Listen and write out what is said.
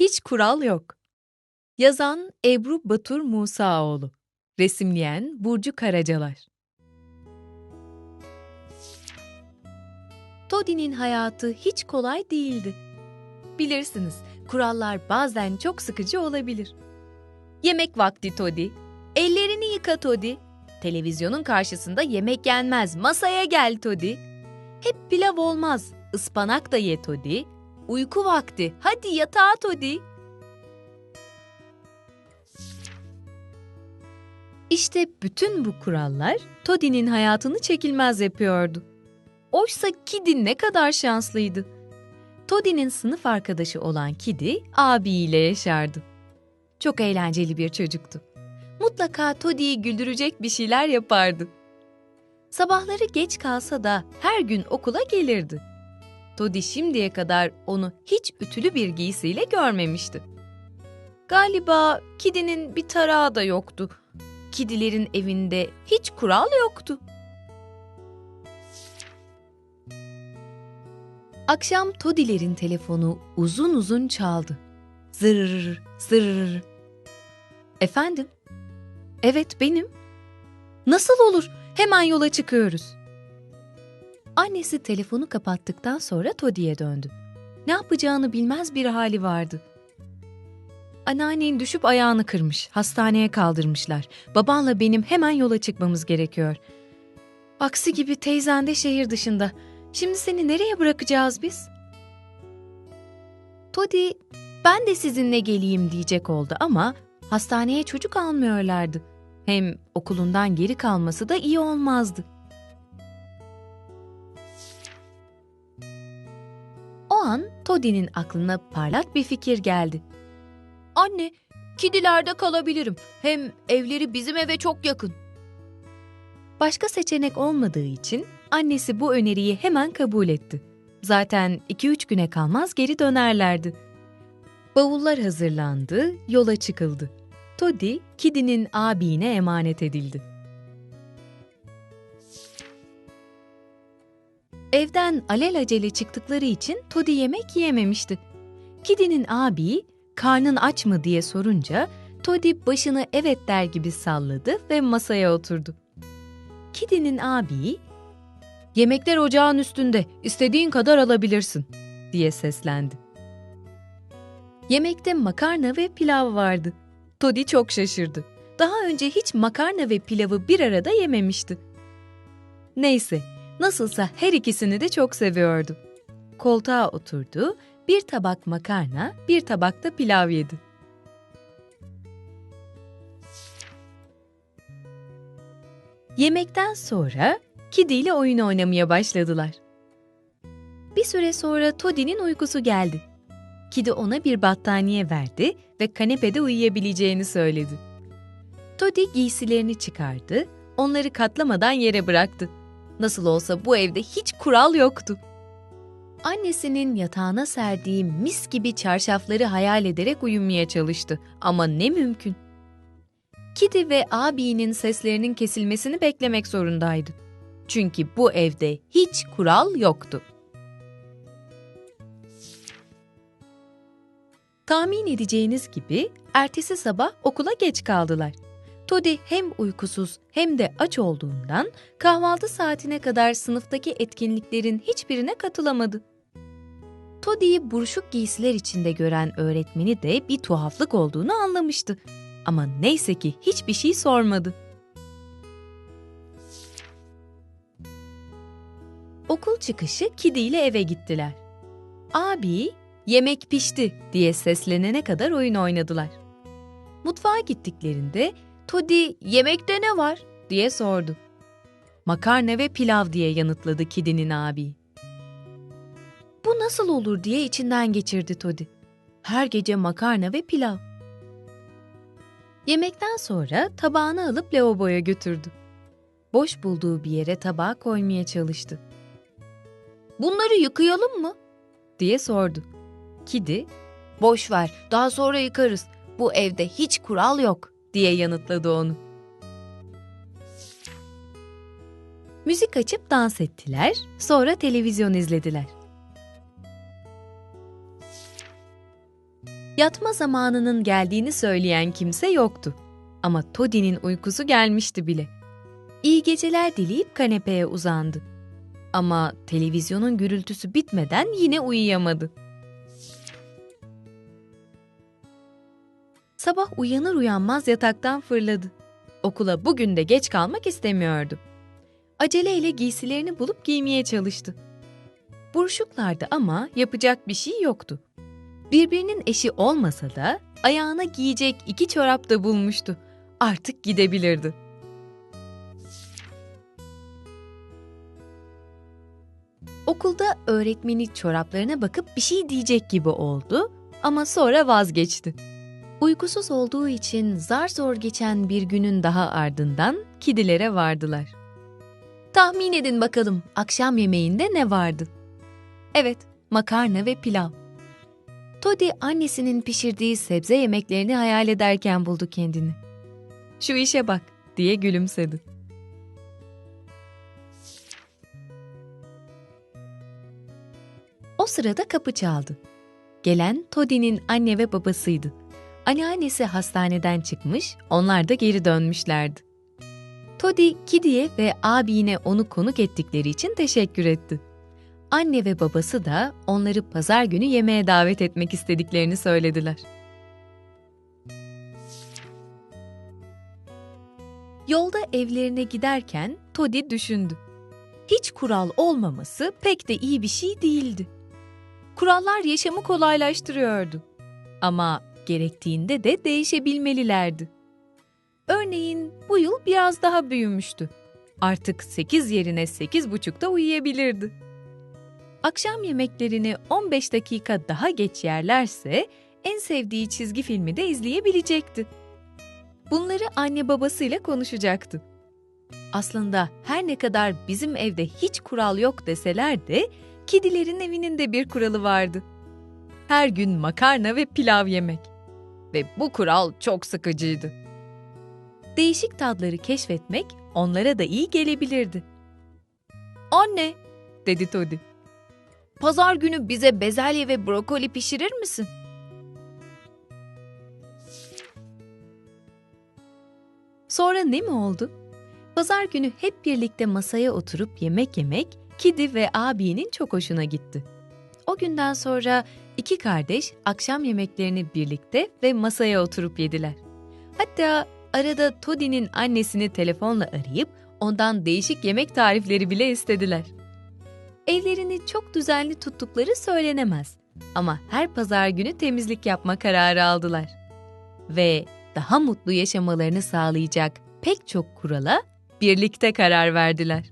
Hiç kural yok. Yazan Ebru Batur Musaoğlu. Resimleyen Burcu Karacalar. Todi'nin hayatı hiç kolay değildi. Bilirsiniz, kurallar bazen çok sıkıcı olabilir. Yemek vakti Todi. Ellerini yıka Todi. Televizyonun karşısında yemek yenmez, masaya gel Todi. Hep pilav olmaz, ıspanak da ye Todi. Uyku vakti, hadi yatağa Todi. İşte bütün bu kurallar Todi'nin hayatını çekilmez yapıyordu. Oysa Kidi ne kadar şanslıydı. Todi'nin sınıf arkadaşı olan Kidi abiyle yaşardı. Çok eğlenceli bir çocuktu. Mutlaka Todi'yi güldürecek bir şeyler yapardı. Sabahları geç kalsa da her gün okula gelirdi. Todi şimdiye kadar onu hiç ütülü bir giysiyle görmemişti. Galiba Kidi'nin bir tarağı da yoktu. Kidilerin evinde hiç kural yoktu. Akşam Todilerin telefonu uzun uzun çaldı. Zırr, zırr. Efendim? Evet benim. Nasıl olur? Hemen yola çıkıyoruz. Annesi telefonu kapattıktan sonra Todi'ye döndü. Ne yapacağını bilmez bir hali vardı. Anneannen düşüp ayağını kırmış. Hastaneye kaldırmışlar. Babanla benim hemen yola çıkmamız gerekiyor. Aksi gibi teyzen de şehir dışında. Şimdi seni nereye bırakacağız biz? Todi, ben de sizinle geleyim diyecek oldu ama hastaneye çocuk almıyorlardı. Hem okulundan geri kalması da iyi olmazdı. An Todi'nin aklına parlak bir fikir geldi. Anne, Kidilerde kalabilirim. Hem evleri bizim eve çok yakın. Başka seçenek olmadığı için annesi bu öneriyi hemen kabul etti. Zaten 2-3 güne kalmaz geri dönerlerdi. Bavullar hazırlandı, yola çıkıldı. Toddy, Kidi'nin abine emanet edildi. Evden alelacele çıktıkları için Toddy yemek yiyememişti. Kidi'nin abi, karnın aç mı diye sorunca Toddy başını evet der gibi salladı ve masaya oturdu. Kidi'nin abi, "Yemekler ocağın üstünde, istediğin kadar alabilirsin." diye seslendi. Yemekte makarna ve pilav vardı. Toddy çok şaşırdı. Daha önce hiç makarna ve pilavı bir arada yememişti. Neyse, nasılsa her ikisini de çok seviyordu. Koltuğa oturdu, bir tabak makarna, bir tabak da pilav yedi. Yemekten sonra Kidi ile oyun oynamaya başladılar. Bir süre sonra Toddy'nin uykusu geldi. Kidi ona bir battaniye verdi ve kanepede uyuyabileceğini söyledi. Toddy giysilerini çıkardı, onları katlamadan yere bıraktı. Nasıl olsa bu evde hiç kural yoktu. Annesinin yatağına serdiği mis gibi çarşafları hayal ederek uyumaya çalıştı ama ne mümkün. Kidi ve abinin seslerinin kesilmesini beklemek zorundaydı. Çünkü bu evde hiç kural yoktu. Tahmin edeceğiniz gibi ertesi sabah okula geç kaldılar. Todi hem uykusuz hem de aç olduğundan kahvaltı saatine kadar sınıftaki etkinliklerin hiçbirine katılamadı. Todi'yi buruşuk giysiler içinde gören öğretmeni de bir tuhaflık olduğunu anlamıştı. Ama neyse ki hiçbir şey sormadı. Okul çıkışı Kidi ile eve gittiler. Abi, yemek pişti diye seslenene kadar oyun oynadılar. Mutfağa gittiklerinde Todi yemekte ne var diye sordu. Makarna ve pilav diye yanıtladı Kidi'nin abi. Bu nasıl olur diye içinden geçirdi Todi. Her gece makarna ve pilav. Yemekten sonra tabağını alıp lavaboya götürdü. Boş bulduğu bir yere tabağı koymaya çalıştı. Bunları yıkayalım mı? diye sordu. Kidi, boş ver daha sonra yıkarız. Bu evde hiç kural yok diye yanıtladı onu. Müzik açıp dans ettiler, sonra televizyon izlediler. Yatma zamanının geldiğini söyleyen kimse yoktu. Ama Toddy'nin uykusu gelmişti bile. İyi geceler dileyip kanepeye uzandı. Ama televizyonun gürültüsü bitmeden yine uyuyamadı. Sabah uyanır uyanmaz yataktan fırladı. Okula bugün de geç kalmak istemiyordu. Aceleyle giysilerini bulup giymeye çalıştı. Buruşuklardı ama yapacak bir şey yoktu. Birbirinin eşi olmasa da ayağına giyecek iki çorap da bulmuştu. Artık gidebilirdi. Okulda öğretmeni çoraplarına bakıp bir şey diyecek gibi oldu ama sonra vazgeçti. Uykusuz olduğu için zar zor geçen bir günün daha ardından kidilere vardılar. Tahmin edin bakalım akşam yemeğinde ne vardı? Evet, makarna ve pilav. Toddy annesinin pişirdiği sebze yemeklerini hayal ederken buldu kendini. Şu işe bak diye gülümsedi. O sırada kapı çaldı. Gelen Toddy'nin anne ve babasıydı. Anneannesi hastaneden çıkmış, onlar da geri dönmüşlerdi. Toddy, Kidi'ye ve abine onu konuk ettikleri için teşekkür etti. Anne ve babası da onları pazar günü yemeğe davet etmek istediklerini söylediler. Yolda evlerine giderken Toddy düşündü. Hiç kural olmaması pek de iyi bir şey değildi. Kurallar yaşamı kolaylaştırıyordu. Ama gerektiğinde de değişebilmelilerdi. Örneğin bu yıl biraz daha büyümüştü. Artık 8 yerine 8.30'da uyuyabilirdi. Akşam yemeklerini 15 dakika daha geç yerlerse en sevdiği çizgi filmi de izleyebilecekti. Bunları anne babasıyla konuşacaktı. Aslında her ne kadar bizim evde hiç kural yok deseler de kedilerin evinin de bir kuralı vardı. Her gün makarna ve pilav yemek. Ve bu kural çok sıkıcıydı. Değişik tadları keşfetmek onlara da iyi gelebilirdi. Anne, dedi Toddy. Pazar günü bize bezelye ve brokoli pişirir misin? Sonra ne mi oldu? Pazar günü hep birlikte masaya oturup yemek yemek Kidi ve abinin çok hoşuna gitti. O günden sonra iki kardeş akşam yemeklerini birlikte ve masaya oturup yediler. Hatta arada Toddy'nin annesini telefonla arayıp ondan değişik yemek tarifleri bile istediler. Evlerini çok düzenli tuttukları söylenemez ama her pazar günü temizlik yapma kararı aldılar. Ve daha mutlu yaşamalarını sağlayacak pek çok kurala birlikte karar verdiler.